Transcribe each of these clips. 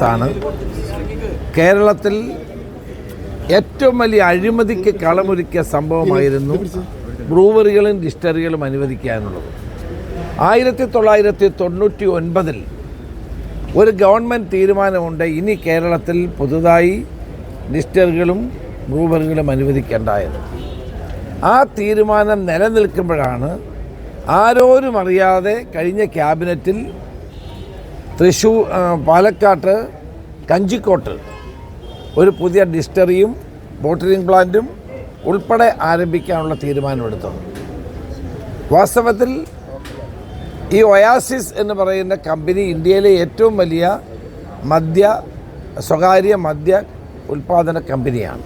ാണ് കേരളത്തിൽ ഏറ്റവും വലിയ അഴിമതിക്ക് കളമൊരുക്കിയ സംഭവമായിരുന്നു ബ്രൂവറികളും ഡിസ്റ്ററികളും അനുവദിക്കാനുള്ളത്. ആയിരത്തി തൊള്ളായിരത്തി തൊണ്ണൂറ്റി ഒൻപതിൽ ഒരു ഗവൺമെന്റ് തീരുമാനമുണ്ട്. ഇനി കേരളത്തിൽ പുതുതായി ഡിസ്റ്ററികളും ബ്രൂവറികളും അനുവദിക്കേണ്ടായത് ആ തീരുമാനം നിലനിൽക്കുമ്പോഴാണ് ആരോരും അറിയാതെ കഴിഞ്ഞ ക്യാബിനറ്റിൽ തൃശ്ശൂർ പാലക്കാട്ട് കഞ്ചിക്കോട്ട്. ഒരു പുതിയ ഡിസ്റ്ററിയും ബോട്ടിലിംഗ് പ്ലാന്റും ഉൾപ്പെടെ ആരംഭിക്കാനുള്ള തീരുമാനമെടുത്തു. വാസ്തവത്തിൽ ഈ ഒയാസിസ് എന്ന് പറയുന്ന കമ്പനി ഇന്ത്യയിലെ ഏറ്റവും വലിയ മദ്യ സ്വകാര്യ മദ്യ ഉൽപ്പാദന കമ്പനിയാണ്.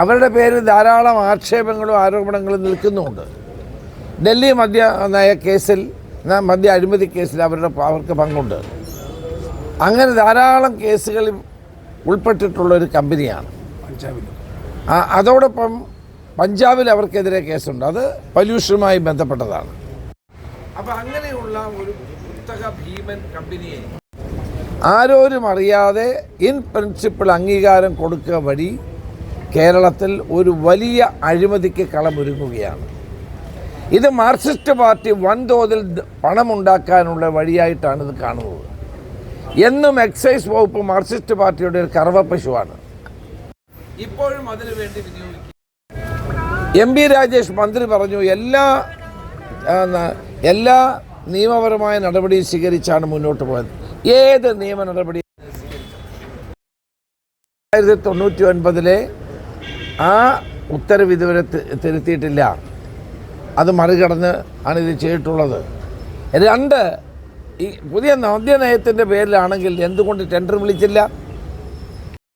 അവരുടെ പേരിൽ ധാരാളം ആക്ഷേപങ്ങളും ആരോപണങ്ങളും നിൽക്കുന്നുമുണ്ട്. ഡൽഹി മദ്യ നയ കേസിൽ ന- മദ്യ അഴിമതി കേസിൽ അവരുടെ അവർക്ക് പങ്കുണ്ട്. അങ്ങനെ ധാരാളം കേസുകളിൽ ഉൾപ്പെട്ടിട്ടുള്ള ഒരു കമ്പനിയാണ് ആ, അതോടൊപ്പം പഞ്ചാബിൽ അവർക്കെതിരെ കേസുണ്ട്. അത് പൊല്യൂഷനുമായി ബന്ധപ്പെട്ടതാണ്. അപ്പം അങ്ങനെയുള്ള ഒരു പുസ്തക ഭീമൻ കമ്പനിയെ ആരോരും അറിയാതെ ഇൻ പ്രിൻസിപ്പിൾ അംഗീകാരം കൊടുക്കുക വഴി കേരളത്തിൽ ഒരു വലിയ അഴിമതിക്ക് കളമൊരുങ്ങുകയാണ്. ഇത് മാർക്സിസ്റ്റ് പാർട്ടി വൻതോതിൽ പണമുണ്ടാക്കാനുള്ള വഴിയായിട്ടാണ് ഇത് കാണുന്നത്. എന്നും എക്സൈസ് വകുപ്പ് മാർക്സിസ്റ്റ് പാർട്ടിയുടെ ഒരു കറവപ്പശുവാണ് ഇപ്പോഴും അതിനു വേണ്ടി എം പി രാജേഷ് മന്ത്രി പറഞ്ഞു എല്ലാ എല്ലാ നിയമപരമായ നടപടിയും സ്വീകരിച്ചാണ് മുന്നോട്ട് പോയത്. ഏത് നിയമ നടപടി? ആയിരത്തി തൊണ്ണൂറ്റി ഒൻപതിലെ ആ ഉത്തരവ് ഇതുവരെ തിരുത്തിയിട്ടില്ല. അത് മറികടന്ന് ആണ് ഇത് ചെയ്തിട്ടുള്ളത്. രണ്ട് ഈ പുതിയ മദ്യനയത്തിന്റെ പേരിലാണെങ്കിൽ എന്തുകൊണ്ട് ടെൻഡർ വിളിച്ചില്ല?